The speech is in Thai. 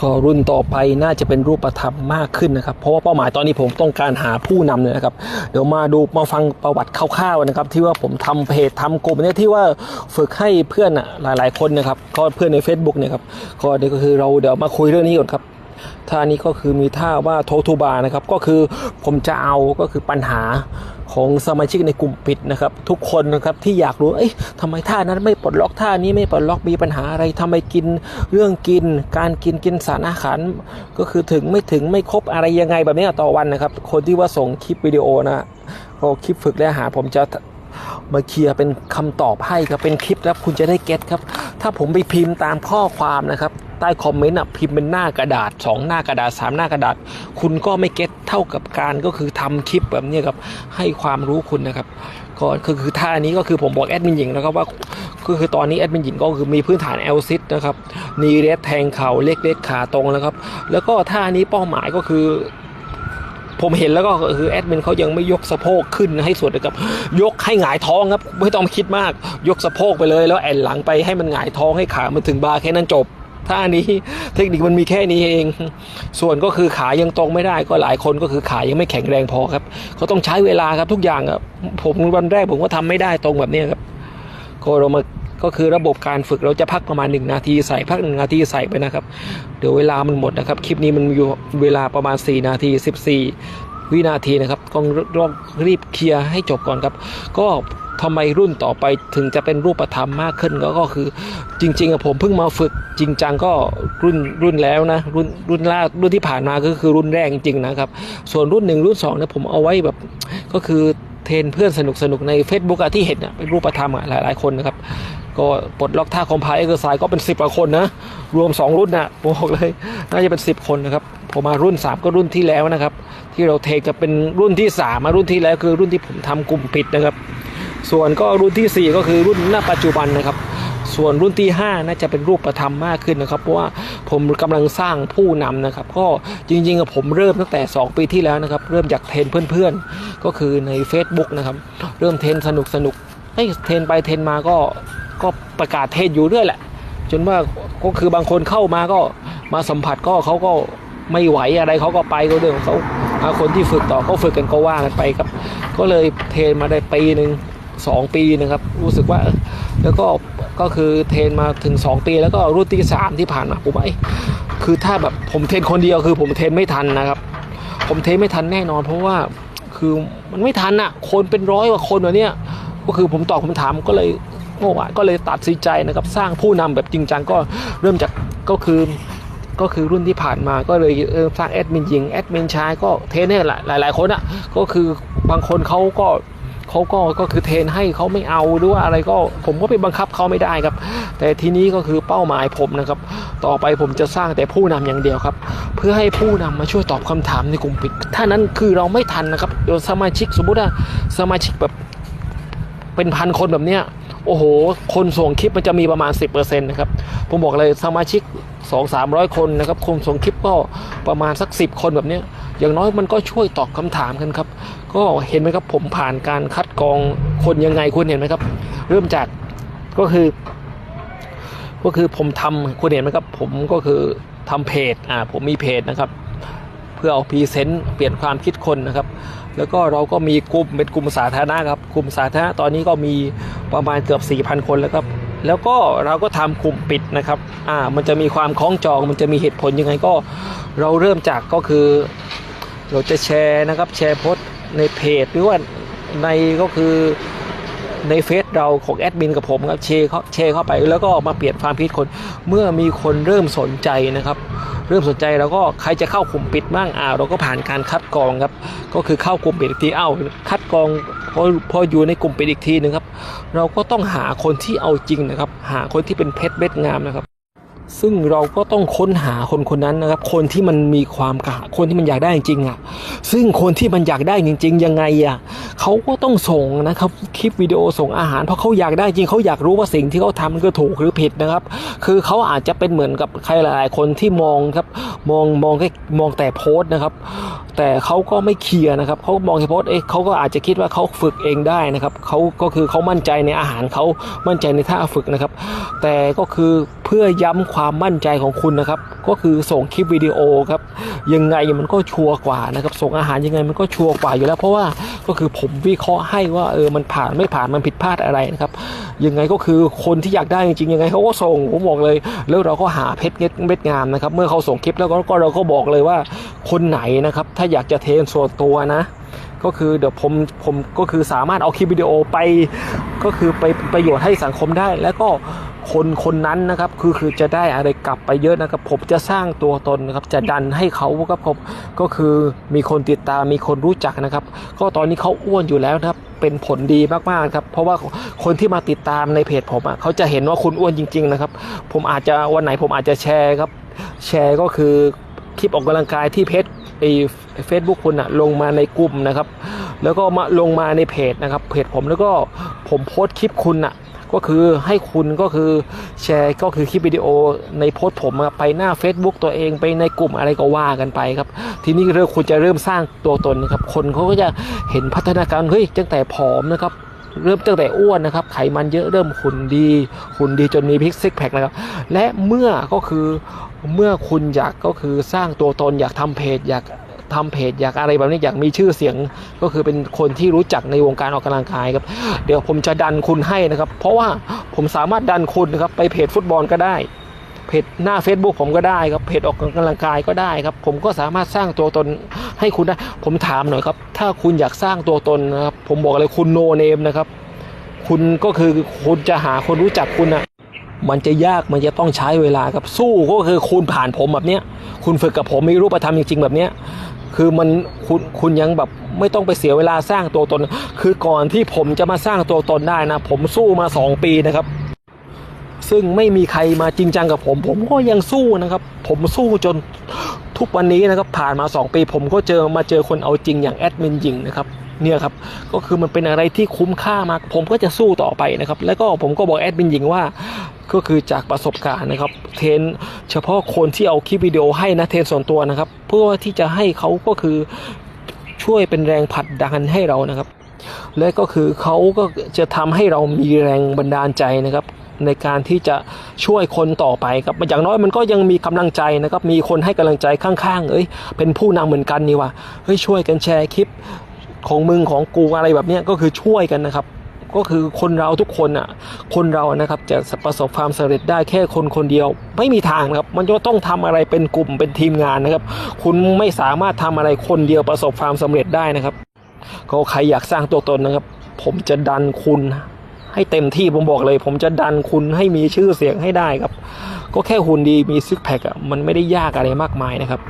ก็รุ่นต่อไปน่าจะเป็นรูปธรรมมากขึ้นนะครับ เพราะว่าเป้าหมายตอนนี้ผมต้องการหาผู้นำเลยนะครับ เดี๋ยวมาดูมาฟังประวัติคร่าวๆนะครับ ที่ว่าผมทำเพจทำกลุ่มเนี่ยที่ว่าฝึกให้เพื่อนอะหลาย ๆ คนนะครับก็เพื่อนใน Facebook เนี่ยครับก็เดี๋ยวก็คือเราเดี๋ยวมาคุยเรื่องนี้ก่อนครับท่านี้ก็คือมีท่าว่าโททูบานะครับก็คือผมจะเอาก็คือปัญหา ของสมาชิกในกลุ่มปิดนะครับ ทุกคนนะครับที่อยากรู้เอ้ยทำไมท่านั้นไม่ปลดล็อกท่านี้ไม่ปลดล็อกมีปัญหาอะไรทำไมกินเรื่องกิน การกินกินสารอาหารก็คือถึงไม่ถึงไม่ครบอะไรยังไงแบบนี้ต่อวันนะครับ คนที่ว่าส่งคลิปวิดีโอนะก็คลิปฝึกและหาผมจะมาเคลียร์เป็นคำตอบให้ครับเป็นคลิปแล้วคุณจะได้เก็ตครับ ถ้าผมไปพิมพ์ตามข้อความนะครับ ใต้คอมเมนต์อะพิมพ์เป็นหน้ากระดาษ 2 หน้ากระดาษ 3 หน้ากระดาษ คุณก็ไม่เก็ตเท่ากับการก็คือทำคลิปแบบนี้ครับให้ความรู้คุณนะครับก็คือคือท่านี้ก็คือผมบอกแอดมินหญิงนะครับว่าก็คือตอนนี้แอดมินหญิงก็คือมีพื้นฐานเอลซิสนะครับนีเรสแทงเข่าเล็กเล็กขาตรงแล้วครับ แล้วก็ท่านี้เป้าหมายก็คือ ผมเห็นแล้วก็คือแอดมินเขายังไม่ยกสะโพกขึ้นให้สุดนะครับ ยกให้หงายท้องครับ ไม่ต้องคิดมาก ยกสะโพกไปเลย แล้วแอนหลังไปให้มันหงายท้องให้ขามันถึงบาร์แค่นั้นจบท่านี้เทคนิคมันมีแค่นี้เอง ส่วนก็คือขายังตรงไม่ได้ก็หลายคนก็คือขายังไม่แข็งแรงพอครับเขาต้องใช้เวลาครับทุกอย่างครับผมวันแรกผมก็ทำไม่ได้ตรงแบบนี้ครับก็เรามา ก็คือระบบการฝึกเราจะพักประมาณ 1 นาทีใส่พัก 1 นาทีใส่ไปนะครับ เดี๋ยวเวลามันหมดนะครับ คลิปนี้มันอยู่เวลาประมาณ 4 นาที 14 วินาทีนะครับต้องต้องรีบเคลียร์ให้จบก่อนครับ ก็ทำไมรุ่นต่อไปถึงจะเป็นรูปธรรมมากขึ้นก็ก็คือจริงๆอะผมเพิ่งมาฝึกจริงจังก็รุ่นรุ่นแล้วนะรุ่นรุ่นล่ารุ่นที่ผ่านมาก็คือรุ่นแรกจริงๆนะครับ ส่วนรุ่นหนึ่งรุ่นสองเนี่ยผมเอาไว้แบบก็คือ เทนเพื่อนสนุกสนุกใน Facebook อะที่เห็นอะเป็นรูปธรรมอะหลาย ๆ คนนะครับ ก็ปลดล็อกท่าคอมพายเอ็กซ์ไซก็เป็น 10กว่าคนนะ รวม 2 รุ่นนะผมบอกเลยน่าจะเป็น 10 คนนะครับผมมารุ่น 3 ก็รุ่นที่แล้วนะครับ ที่เราเทจะเป็นรุ่นที่3มารุ่นที่แล้วคือรุ่นที่ผมทำกลุ่มปิดนะครับ ส่วนก็รุ่นทีสี่ 4 ก็คือรุ่นหน้าปัจจุบันนะครับ ส่วนรุ่นที่ 5 น่าจะเป็นรูปธรรมมากขึ้นนะครับ เพราะว่าผมกำลังสร้างผู้นำนะครับ ก็จริงๆผมเริ่มตั้งแต่ 2 ปีที่แล้วนะครับ เริ่มจากเทรนเพื่อนๆ ก็คือใน Facebook นะครับ เริ่มเทรนสนุกสนุกเอ้ยเทรนไปเทรนมาก็ก็ประกาศเทรนอยู่เรื่อยแหละ จนว่าก็คือบางคนเข้ามาก็มาสัมผัสก็เขาก็ไม่ไหวอะไรเขาก็ไปก็เรื่องของเขาอ่าคนที่ฝึกต่อก็ฝึกกันก็ว่ากันไปครับ ก็เลยเทรนมาได้ปีหนึ่งสองปีนะครับ รู้สึกว่าแล้วก็ ก็คือเทรนมาถึง 2 ปีแล้วก็รุ่นที่ 3 ที่ผ่านมาผมว่าเอ้คือถ้าแบบผมเทรนคนเดียวคือผมเทรนไม่ทันนะครับ ผมเทรนไม่ทันแน่นอน เพราะว่าคือมันไม่ทันอะคนเป็นร้อยกว่าคนวะเนี่ยก็คือผมตอบคำถามก็เลยเมื่อวานก็เลยตัดสินใจนะครับสร้างผู้นำแบบจริงจังก็เริ่มจากก็คือก็คือรุ่นที่ผ่านมาก็เลยเสร้างแอดมินหญิงแอดมินชายก็เทรนให้หลายหลายหลายคนอะก็คือบางคนเขาก็ เขาก็ก็คือเทรนให้เขาไม่เอาหรือว่าอะไรก็ผมก็ไปบังคับเขาไม่ได้ครับ แต่ทีนี้ก็คือเป้าหมายผมนะครับ ต่อไปผมจะสร้างแต่ผู้นำอย่างเดียวครับ เพื่อให้ผู้นำมาช่วยตอบคำถามในกลุ่มปิด ถ้านั้นคือเราไม่ทันนะครับสมาชิกสมมุติว่าสมาชิกแบบเป็นพันคนแบบเนี้ย โอ้โห คนส่งคลิปมันจะมีประมาณ 10%นะครับ ผมบอกเลยสมาชิก 2 3 0 0 คนนะครับคนส่งคลิปก็ประมาณสัก 10 คนแบบนี้ อย่างน้อยมันก็ช่วยตอบคำถามกันครับ ก็เห็นไหมครับผมผ่านการคัดกรองคนยังไงคุณเห็นไหมครับ เริ่มจากก็คือ ก็คือผมทำคุณเห็นไหมครับ ผมก็คือทำเพจอ่าผมมีเพจนะครับ เพื่อเอาพรีเซนต์เปลี่ยนความคิดคนนะครับ แล้วก็เราก็มีกลุ่มเป็นกลุ่มสาธารณะครับกลุ่มสาธารณะตอนนี้ก็มีประมาณเกือบ 4,000 คนแล้วครับแล้วก็เราก็ทำกลุ่มปิดนะครับ อ่า มันจะมีความคล้องจอง มันจะมีเหตุผลยังไงก็ เราเริ่มจากก็คือ เราจะแชร์นะครับ แชร์โพสต์ในเพจหรือว่าในก็คือในเฟซเราของแอดมินกับผมครับแชร์เข้าแชร์เข้าไป แล้วก็มาเปลี่ยนความคิดคน เมื่อมีคนเริ่มสนใจนะครับ เริ่มสนใจแล้วก็ใครจะเข้ากลุ่มปิดบ้างอ่าเราก็ผ่านการคัดกรองครับ ก็คือเข้ากลุ่มปิดอีกทีเอ้าคัดกรองพอพออยู่ในกลุ่มปิดอีกทีหนึงครับ เราก็ต้องหาคนที่เอาจริงนะครับ หาคนที่เป็นเพชรเม็ดงามนะครับ ซึ่งเราก็ต้องค้นหาคนคนนั้นนะครับ คนที่มันมีความกล้าคนที่มันอยากได้จริงๆอะ ซึ่งคนที่มันอยากได้จริง ๆ ยังไงอะเขาก็ต้องส่งนะครับคลิปวิดีโอส่งอาหารเพราะเขาอยากได้จริงเขาอยากรู้ว่าสิ่งที่เขาทำมันก็ถูกหรือผิดนะครับ คือเขาอาจจะเป็นเหมือนกับใครหลาย ๆ คนที่มองครับ มองมองแค่มองแต่โพสต์นะครับ แต่เขาก็ไม่เคลียร์นะครับเขามองเฉพาะเอ๊ะเขาก็อาจจะคิดว่าเขาฝึกเองได้นะครับเขาก็คือเขามั่นใจในอาหารเขามั่นใจในท่าฝึกนะครับ แต่ก็คือเพื่อย้ำความมั่นใจของคุณนะครับ ก็คือส่งคลิปวิดีโอครับยังไงมันก็ชัวร์กว่านะครับส่งอาหารยังไงมันก็ชัวร์กว่าอยู่แล้ว เพราะว่า ก็คือผมวิเคราะห์ให้ว่าเออมันผ่านไม่ผ่านมันผิดพลาดอะไรนะครับยังไงก็คือคนที่อยากได้จริงๆยังไงเขาก็ส่งผมบอกเลย แล้วเราก็หาเพชรเม็ดเม็ดงามนะครับ เมื่อเขาส่งคลิปแล้วก็ก็เราก็บอกเลยว่าคนไหนนะครับถ้าอยากจะเทรนส่วนตัวนะก็คือเดี๋ยวผมผมก็คือสามารถเอาคลิปวิดีโอไป ก็คือไปประโยชน์ให้สังคมได้แล้วก็ คนคนนั้นนะครับคือคือจะได้อะไรกลับไปเยอะนะครับ ผมจะสร้างตัวตนนะครับ จะดันให้เขาครับผมก็คือมีคนติดตามมีคนรู้จักนะครับ ก็ตอนนี้เขาอ้วนอยู่แล้วนะครับเป็นผลดีมากๆครับ เพราะว่าคนที่มาติดตามในเพจผมอะเขาจะเห็นว่าคุณอ้วนจริง ๆ นะครับ ผมอาจจะวันไหนผมอาจจะแชร์ครับ แชร์ก็คือคลิปออกกำลังกายที่เพจไอ้เฟซบุ๊กคุณอะลงมาในกลุ่มนะครับ แล้วก็มาลงมาในเพจนะครับ เพจผมแล้วก็ผมโพสต์คลิปคุณอะ ก็คือให้คุณก็คือแชร์ก็คือคลิปวิดีโอในโพสต์ผมไปหน้า Facebook ตัวเองไปในกลุ่มอะไรก็ว่ากันไปครับ ทีนี้เริ่มคุณจะเริ่มสร้างตัวตนนะครับ คนเขาก็จะเห็นพัฒนาการเฮ้ยตั้งแต่ผอมนะครับเริ่มตั้งแต่อ้วนนะครับ ไขมันเยอะเริ่มหุ่นดีหุ่นดีจนมีพิกซิกแพคนะครับ และเมื่อก็คือเมื่อคุณอยากก็คือสร้างตัวตนอยากทำเพจอยาก ทำเพจอยากอะไรแบบนี้อยากมีชื่อเสียง ก็คือเป็นคนที่รู้จักในวงการออกกำลังกายครับ เดี๋ยวผมจะดันคุณให้นะครับ เพราะว่าผมสามารถดันคุณนะครับไปเพจฟุตบอลก็ได้ เพจหน้า Facebook ผมก็ได้ครับเพจออกกำลังกายก็ได้ครับ ผมก็สามารถสร้างตัวตนให้คุณได้ ผมถามหน่อยครับ ถ้าคุณอยากสร้างตัวตนนะครับผมบอกเลยคุณโนเนมนะครับ คุณก็คือคุณจะหาคนรู้จักคุณอะ มันจะยากมันจะต้องใช้เวลาครับสู้ก็คือคุณผ่านผมแบบเนี้ยคุณฝึกกับผมมีรูปธรรมจริงๆแบบเนี้ยคือมันคุณคุณยังแบบไม่ต้องไปเสียเวลาสร้างตัวตน คือก่อนที่ผมจะมาสร้างตัวตนได้นะ ผมสู้มาสองปีนะครับ ซึ่งไม่มีใครมาจริงจังกับผม ผมก็ยังสู้นะครับ ผมสู้จน ทุกวันนี้นะครับผ่านมา 2 ปีผมก็เจอมาเจอคนเอาจริงอย่างแอดมินหญิงนะครับเนี่ยครับก็คือมันเป็นอะไรที่คุ้มค่ามาก ผมก็จะสู้ต่อไปนะครับ แล้วก็ผมก็บอกแอดมินหญิงว่าก็คือจากประสบการณ์นะครับ เทนเฉพาะคนที่เอาคลิปวิดีโอให้นะเทนส่วนตัวนะครับ เพื่อที่จะให้เขาก็คือช่วยเป็นแรงผลักดันให้เรานะครับ และก็คือเขาก็จะทำให้เรามีแรงบันดาลใจนะครับ ในการที่จะช่วยคนต่อไปครับอย่างน้อยมันก็ยังมีกำลังใจนะครับมีคนให้กำลังใจข้างๆ เอ้ยเป็นผู้นำเหมือนกันนี่ว่ะเฮ้ยช่วยกันแชร์คลิปของมึงของกูอะไรแบบนี้ก็คือช่วยกันนะครับก็คือคนเราทุกคนอะ คนเรานะครับจะประสบความสำเร็จได้แค่คนคนเดียว ไม่มีทางนะครับ มันจะต้องทำอะไรเป็นกลุ่มเป็นทีมงานนะครับ คุณไม่สามารถทำอะไรคนเดียวประสบความสำเร็จได้นะครับ ก็ใครอยากสร้างตัวตนนะครับ ผมจะดันคุณ ให้เต็มที่ผมบอกเลย ผมจะดันคุณให้มีชื่อเสียงให้ได้ครับ ก็แค่หุ่นดีมีซิกแพคอะมันไม่ได้ยากอะไรมากมายนะครับ